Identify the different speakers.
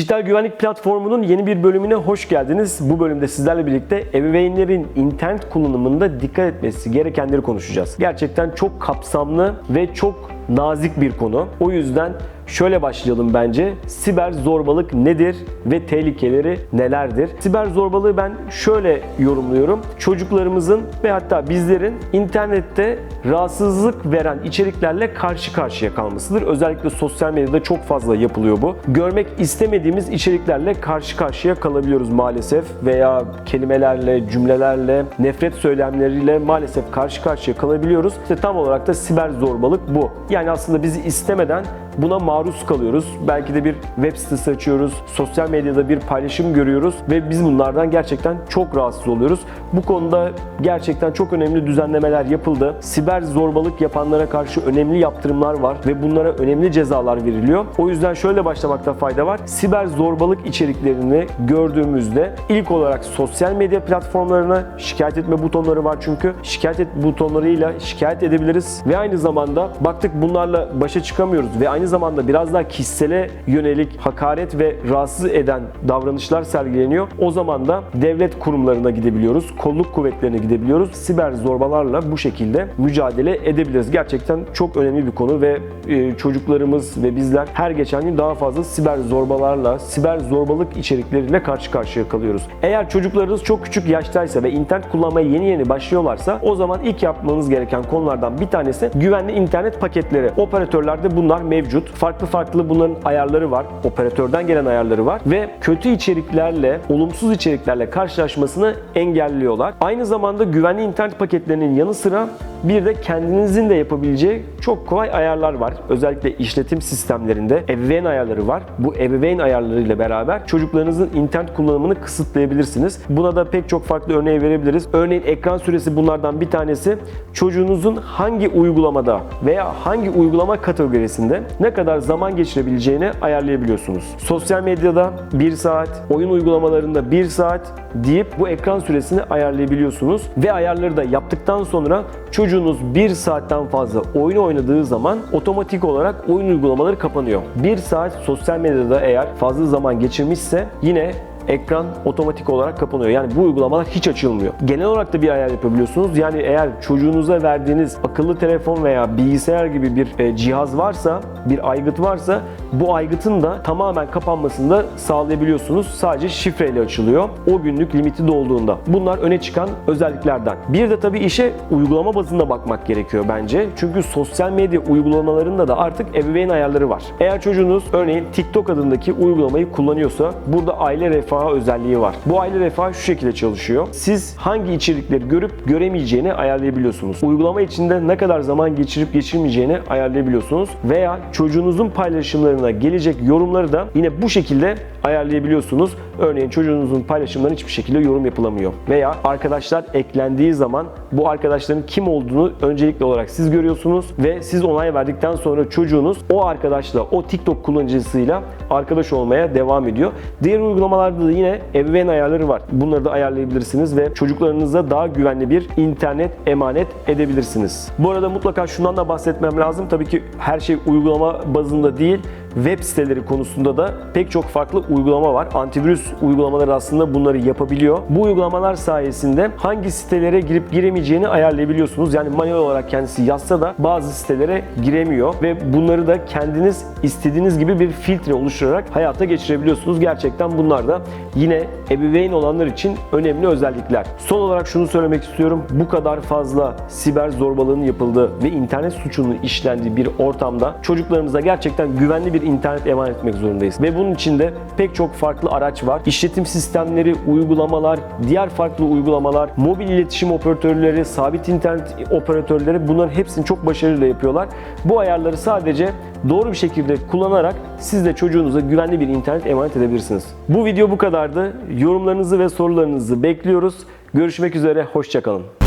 Speaker 1: Dijital güvenlik platformunun yeni bir bölümüne hoş geldiniz. Bu bölümde sizlerle birlikte ebeveynlerin internet kullanımında dikkat etmesi gerekenleri konuşacağız. Gerçekten çok kapsamlı ve çok nazik bir konu. O yüzden şöyle başlayalım bence. Siber zorbalık nedir ve tehlikeleri nelerdir? Siber zorbalığı ben şöyle yorumluyorum. Çocuklarımızın ve hatta bizlerin internette rahatsızlık veren içeriklerle karşı karşıya kalmasıdır. Özellikle sosyal medyada çok fazla yapılıyor bu. Görmek istemediğimiz içeriklerle karşı karşıya kalabiliyoruz maalesef veya kelimelerle, cümlelerle, nefret söylemleriyle maalesef karşı karşıya kalabiliyoruz. İşte tam olarak da siber zorbalık bu. Yani aslında bizi istemeden buna maruz kalıyoruz. Belki de bir web sitesi açıyoruz, sosyal medyada bir paylaşım görüyoruz ve biz bunlardan gerçekten çok rahatsız oluyoruz. Bu konuda gerçekten çok önemli düzenlemeler yapıldı. Siber zorbalık yapanlara karşı önemli yaptırımlar var ve bunlara önemli cezalar veriliyor. O yüzden şöyle başlamakta fayda var. Siber zorbalık içeriklerini gördüğümüzde ilk olarak sosyal medya platformlarına şikayet etme butonları var çünkü. Şikayet et butonlarıyla şikayet edebiliriz ve aynı zamanda baktık bunlarla başa çıkamıyoruz ve aynı zamanda biraz daha kişisele yönelik hakaret ve rahatsız eden davranışlar sergileniyor. O zaman da devlet kurumlarına gidebiliyoruz, kolluk kuvvetlerine gidebiliyoruz. Siber zorbalarla bu şekilde mücadele edebiliriz. Gerçekten çok önemli bir konu ve e, çocuklarımız ve bizler her geçen gün daha fazla siber zorbalarla, siber zorbalık içerikleriyle karşı karşıya kalıyoruz. Eğer çocuklarınız çok küçük yaştaysa ve internet kullanmaya yeni yeni başlıyorlarsa o zaman ilk yapmanız gereken konulardan bir tanesi güvenli internet paketleri. Operatörlerde bunlar mevcut. Farklı farklı bunların ayarları var. Operatörden gelen ayarları var ve kötü içeriklerle, olumsuz içeriklerle karşılaşmasını engelliyorlar. Aynı zamanda güvenli internet paketlerinin yanı sıra bir de kendinizin de yapabileceği çok kolay ayarlar var. Özellikle işletim sistemlerinde ebeveyn ayarları var. Bu ebeveyn ayarlarıyla beraber çocuklarınızın internet kullanımını kısıtlayabilirsiniz. Buna da pek çok farklı örneği verebiliriz. Örneğin ekran süresi bunlardan bir tanesi. Çocuğunuzun hangi uygulamada veya hangi uygulama kategorisinde ne kadar zaman geçirebileceğini ayarlayabiliyorsunuz. Sosyal medyada 1 saat, oyun uygulamalarında 1 saat deyip bu ekran süresini ayarlayabiliyorsunuz. Ve ayarları da yaptıktan sonra çocuğunuz 1 saatten fazla oyun oynadığı zaman otomatik olarak oyun uygulamaları kapanıyor. 1 saat sosyal medyada eğer fazla zaman geçirmişse yine ekran otomatik olarak kapanıyor. Yani bu uygulamalar hiç açılmıyor. Genel olarak da bir ayar yapabiliyorsunuz. Yani eğer çocuğunuza verdiğiniz akıllı telefon veya bilgisayar gibi bir e, cihaz varsa, bir aygıt varsa bu aygıtın da tamamen kapanmasını da sağlayabiliyorsunuz. Sadece şifreyle açılıyor. O günlük limiti dolduğunda. Bunlar öne çıkan özelliklerden. Bir de tabii işe uygulama bazında bakmak gerekiyor bence. Çünkü sosyal medya uygulamalarında da artık ebeveyn ayarları var. Eğer çocuğunuz örneğin TikTok adındaki uygulamayı kullanıyorsa burada aile refahı özelliği var. Bu aile refahı şu şekilde çalışıyor. Siz hangi içerikleri görüp göremeyeceğini ayarlayabiliyorsunuz. Uygulama içinde ne kadar zaman geçirip geçirmeyeceğini ayarlayabiliyorsunuz. Veya çocuğunuzun paylaşımlarına gelecek yorumları da yine bu şekilde ayarlayabiliyorsunuz. Örneğin çocuğunuzun paylaşımlarına hiçbir şekilde yorum yapılamıyor. Veya arkadaşlar eklendiği zaman bu arkadaşların kim olduğunu öncelikli olarak siz görüyorsunuz ve siz onay verdikten sonra çocuğunuz o arkadaşla, o TikTok kullanıcısıyla arkadaş olmaya devam ediyor. Diğer uygulamalarda da yine ebeveyn ayarları var. Bunları da ayarlayabilirsiniz ve çocuklarınıza daha güvenli bir internet emanet edebilirsiniz. Bu arada mutlaka şundan da bahsetmem lazım. Tabii ki her şey uygulama bazında değil web siteleri konusunda da pek çok farklı uygulama var. Antivirüs uygulamaları aslında bunları yapabiliyor. Bu uygulamalar sayesinde hangi sitelere girip giremeyeceğini ayarlayabiliyorsunuz. Yani manuel olarak kendisi yazsa da bazı sitelere giremiyor ve bunları da kendiniz istediğiniz gibi bir filtre oluşturarak hayata geçirebiliyorsunuz. Gerçekten bunlar da yine ebeveyn olanlar için önemli özellikler. Son olarak şunu söylemek istiyorum. Bu kadar fazla siber zorbalığın yapıldığı ve internet suçunun işlendiği bir ortamda çocuklarımıza gerçekten güvenli bir internet emanet etmek zorundayız. Ve bunun içinde pek çok farklı araç var. İşletim sistemleri, uygulamalar, diğer farklı uygulamalar, mobil iletişim operatörleri, sabit internet operatörleri bunların hepsini çok başarıyla yapıyorlar. Bu ayarları sadece doğru bir şekilde kullanarak siz de çocuğunuza güvenli bir internet emanet edebilirsiniz. Bu video bu kadardı. Yorumlarınızı ve sorularınızı bekliyoruz. Görüşmek üzere, hoşçakalın.